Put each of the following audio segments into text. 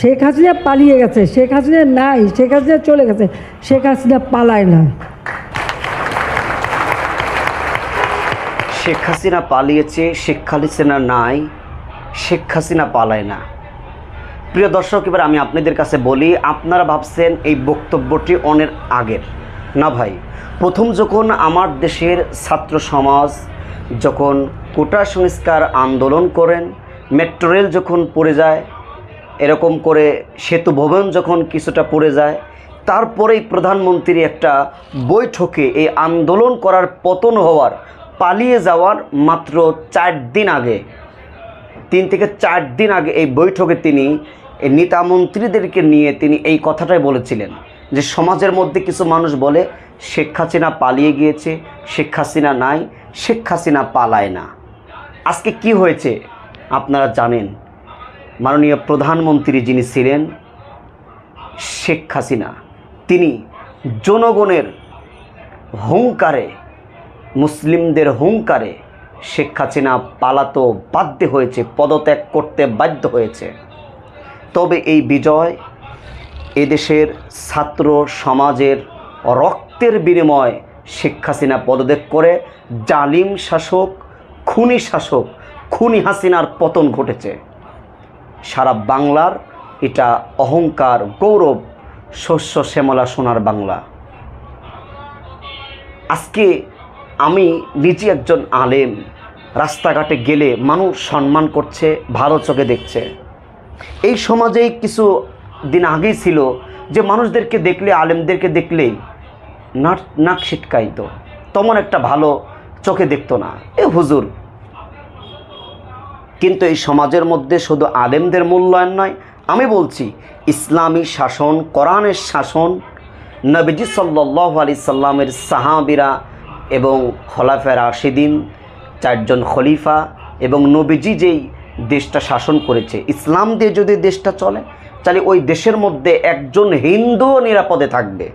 শেখ হাসিনা পালিয়ে গেছে, শেখ হাসিনা নাই, শেখ হাসিনা চলে গেছে, শেখ হাসিনা পালায় না। শেখ হাসিনা পালিয়েছে, শেখ হাসিনা নাই, শেখ হাসিনা পালায় না। প্রিয় দর্শক, এবার আমি আপনাদের কাছে বলি, আপনারা ভাবছেন এই বক্তব্যটি অনেক আগের। না ভাই, প্রথম যখন আমার দেশের ছাত্র সমাজ যখন কোটা সংস্কার আন্দোলন করেন, মেট্রো রেল যখন পড়ে যায় এরকম করে সেতু ভবন যখন কিছুটা পড়ে যায়, তারপরেই প্রধানমন্ত্রী একটা বৈঠকে এই আন্দোলন করার পতন হওয়ার, পালিয়ে যাওয়ার মাত্র চার দিন আগে, তিন থেকে চার দিন আগে এই বৈঠকে তিনি এই নেতা মন্ত্রীদেরকে নিয়ে তিনি এই কথাটাই বলেছিলেন যে সমাজের মধ্যে কিছু মানুষ বলে, শেখ হাসিনা পালিয়ে গিয়েছে, শেখ হাসিনা নাই, শেখ হাসিনা পালায় না। আজকে কি হয়েছে আপনারা জানেন? মাননীয় প্রধানমন্ত্রী যিনি ছিলেন, শেখ হাসিনা, তিনি জনগণের হুঙ্কারে, মুসলিমদের হুঙ্কারে শেখ হাসিনা পালাতো বাধ্য হয়েছে, পদত্যাগ করতে বাধ্য হয়েছে। তবে এই বিজয় এদেশের ছাত্র সমাজের রক্তের বিনিময় শেখ হাসিনা পদত্যাগ করে জালিম শাসক, খুনি শাসক, খুনি হাসিনার পতন ঘটেছে। সারা বাংলার, এটা অহংকার, গৌরব, শস্য শ্যামলা সোনার বাংলা। আজকে আমি নিজে একজন আলেম, রাস্তাঘাটে গেলে মানুষ সম্মান করছে, ভালো চোখে দেখছে। এই সমাজেই কিছু দিন আগেই ছিল যে মানুষদেরকে দেখলে, আলেমদেরকে দেখলেই নাক নাক ছিটকাইতো। তেমন একটা ভালো চোখে দেখতো না। এ হুজুর কিন্তু এই সমাজের মধ্যে শুধু আলেমদের মূল্যায়ন নয়, আমি বলছি ইসলামী শাসন, কোরআনের শাসন, নবীজি সাল্লাহ আলি সাল্লামের সাহাবিরা এবং খলাফের রাশিদিন, চারজন খলিফা এবং নবীজি যেই দেশটা শাসন করেছে, ইসলাম দিয়ে যদি দেশটা চলে, তাহলে ওই দেশের মধ্যে একজন হিন্দুও নিরাপদে থাকবে।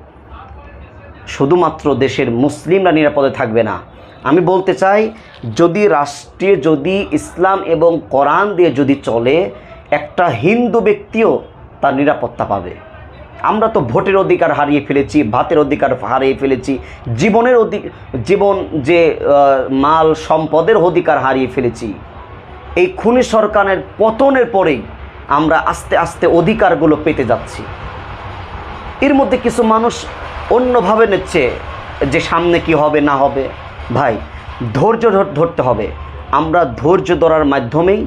শুধুমাত্র দেশের মুসলিমরা নিরাপদে থাকবে না আমি বলতে চাই, যদি রাষ্ট্রে যদি ইসলাম এবং কোরআন দিয়ে যদি চলে, একটা হিন্দু ব্যক্তিও তার নিরাপত্তা পাবে। আমরা তো ভোটের অধিকার হারিয়ে ফেলেছি, ভাতের অধিকার হারিয়ে ফেলেছি, জীবনের অধিক জীবন যে মাল, সম্পদের অধিকার হারিয়ে ফেলেছি। এই খুনি সরকারের পতনের পরেই আমরা আস্তে আস্তে অধিকারগুলো পেতে যাচ্ছি। এর মধ্যে কিছু মানুষ অন্যভাবে নিচ্ছে যে সামনে কি হবে, না হবে। ভাই, ধৈর্য ধর- ধরতে হবে। আমরা ধৈর্য ধরার মাধ্যমেই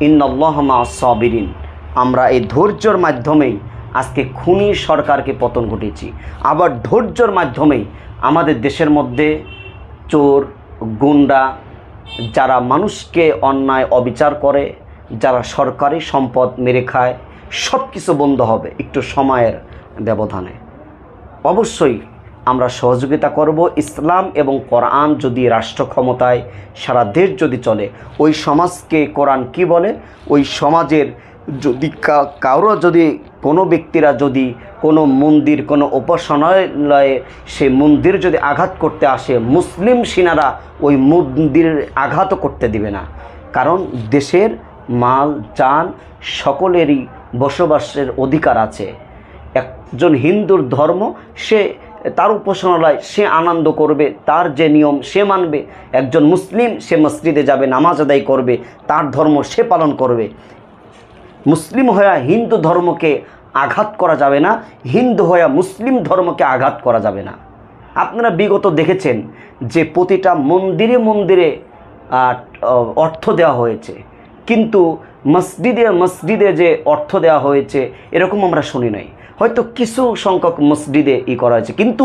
ইন্নআল্লাহমা সবিরিন, আমরা এই ধৈর্যর মাধ্যমেই আজকে খুনি সরকারকে পতন ঘটিয়েছি। আবার ধৈর্যর মাধ্যমেই আমাদের দেশের মধ্যে চোর, গুন্ডা যারা মানুষকে অন্যায় অবিচার করে, যারা সরকারি সম্পদ মেরে খায় সব কিছু বন্ধ হবে একটু সময়ের ব্যবধানে। অবশ্যই আমরা সহযোগিতা করব ইসলাম এবং কোরআন যদি রাষ্ট্র ক্ষমতায়, সারা দেশ যদি চলে। ওই সমাজকে কোরআন কি বলে? ওই সমাজের যদি কারও যদি কোনো ব্যক্তিরা যদি কোনো মন্দির, কোনো উপাসনালয়ে সে মন্দির যদি আঘাত করতে আসে, মুসলিম সিনারা ওই মন্দিরের আঘাতও করতে দিবে না। কারণ দেশের মাল যান সকলেরই বসবাসের অধিকার আছে। একজন হিন্দুর ধর্ম, সে তার উপাসনালয় সে আনন্দ করবে, তার যে নিয়ম সে মানবে। একজন মুসলিম সে মসজিদে যাবে, নামাজ আদায় করবে, তার ধর্ম সে পালন করবে। মুসলিম হয়ে হিন্দু ধর্মকে আঘাত করা যাবে না, হিন্দু হয়ে মুসলিম ধর্মকে আঘাত করা যাবে না। আপনারা বিগত দেখেছেন যে প্রতিটা মন্দিরে মন্দিরে অর্থ দেওয়া হয়েছে। কিন্তু মসজিদে মসজিদে যে অর্থ দেওয়া হয়েছে, এরকম আমরা শুনি নাই। হয়তো কিছু সংখ্যক মসজিদে ই করা হয়েছে। কিন্তু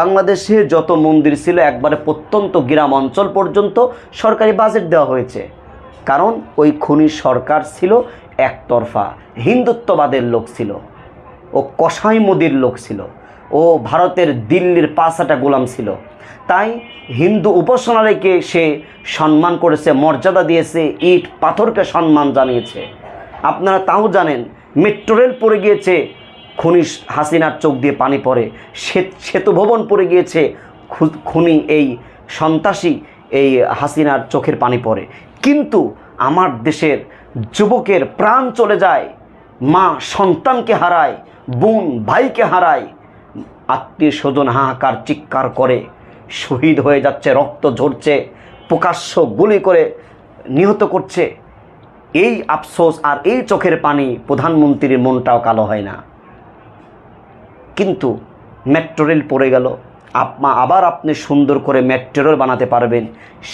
বাংলাদেশে যত মন্দির ছিল, একবারে প্রত্যন্ত গ্রাম অঞ্চল পর্যন্ত সরকারি বাজেট দেওয়া হয়েছে। কারণ ওই খুনি সরকার ছিল একতরফা, হিন্দুত্ববাদের লোক ছিল ও কসাই মোদির লোক ছিল ও ভারতের দিল্লির পাঁচাটা গোলাম ছিল। তাই হিন্দু উপাসনালয়কে সে সম্মান করেছে, মর্যাদা দিয়েছে, ইট পাথরকে সম্মান জানিয়েছে। আপনারা তাও জানেন, মেট্রো রেল পড়ে গিয়েছে খুনি হাসিনার চোখ দিয়ে পানি পড়ে। সেত- সেতু ভবন পড়ে গিয়েছে। খুনি এই সন্ত্রাসী এই হাসিনার চোখের পানি পড়ে। কিন্তু আমার দেশের যুবকের প্রাণ চলে যায়। মা সন্তানকে হারায়, বোন ভাইকে হারায়। আত্মীয় স্বজন হাহাকার চিৎকার করে। শহীদ হয়ে যাচ্ছে, রক্ত ঝরছে, প্রকাশ্য গুলি করে নিহত করছে। এই আফসোস আর এই চোখের পানি প্রধানমন্ত্রীর মনটাও কালো হয় না। কিন্তু মেট্রো রেল পড়ে গেল। আপনা আবার আপনি সুন্দর করে মেট্রো বানাতে পারবেন,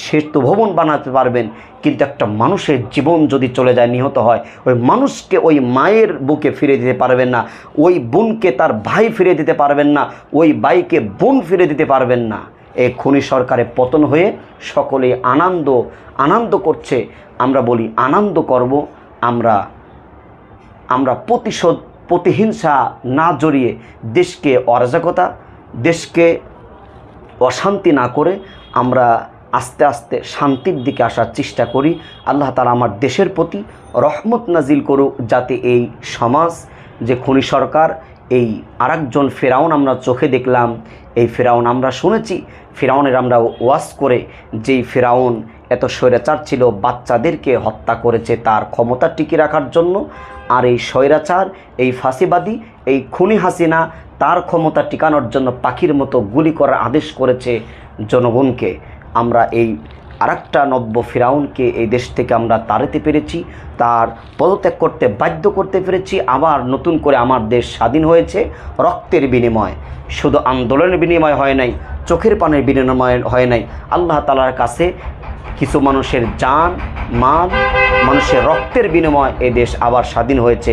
সেতু ভবন বানাতে পারবেন, কিন্তু একটা মানুষের জীবন যদি চলে যায়, নিহত হয়, ওই মানুষকে ওই মায়ের বুকে ফিরে দিতে পারবেন না, ওই বোনকে তার ভাই ফিরে দিতে পারবেন না, ওই ভাইকে বোন ফিরে দিতে পারবেন না। এই খনি সরকারে পতন হয়ে সকলে আনন্দ আনন্দ করছে। আমরা বলি আনন্দ করব, আমরা আমরা প্রতিশোধ প্রতিহিংসা না জড়িয়ে দেশকে অরাজকতা, দেশকে অশান্তি না করে আমরা আস্তে আস্তে শান্তির দিকে আসার চেষ্টা করি। আল্লাহ তালা আমার দেশের প্রতি রহমত নাজিল করুক, যাতে এই সমাজ, যে খনি সরকার এই আরেকজন ফেরাউন আমরা চোখে দেখলাম। এই ফেরাউন আমরা শুনেছি। ফেরাউনের আমরা ওয়াজ করে যেই ফেরাউন এত স্বৈরাচার ছিল, বাচ্চাদেরকে হত্যা করেছে তার ক্ষমতা টিকে রাখার জন্য। আর এই স্বৈরাচার, এই ফাঁসিবাদী, এই খুনি হাসিনা তার ক্ষমতা টিকানোর জন্য পাখির মতো গুলি করার আদেশ করেছে জনগণকে। আমরা এই আরেকটা নব্য ফিরাউনকে এই দেশ থেকে আমরা তাড়াতে পেরেছি, তার পদত্যাগ করতে বাধ্য করতে পেরেছি, আবার নতুন করে আমার দেশ স্বাধীন হয়েছে রক্তের বিনিময়। শুধু আন্দোলনের বিনিময় হয় নাই, চোখের পানের বিনিময় হয় নাই। আল্লাহ তালার কাছে কিছু মানুষের জান মান মানুষের রক্তের বিনিময় এ দেশ আবার স্বাধীন হয়েছে।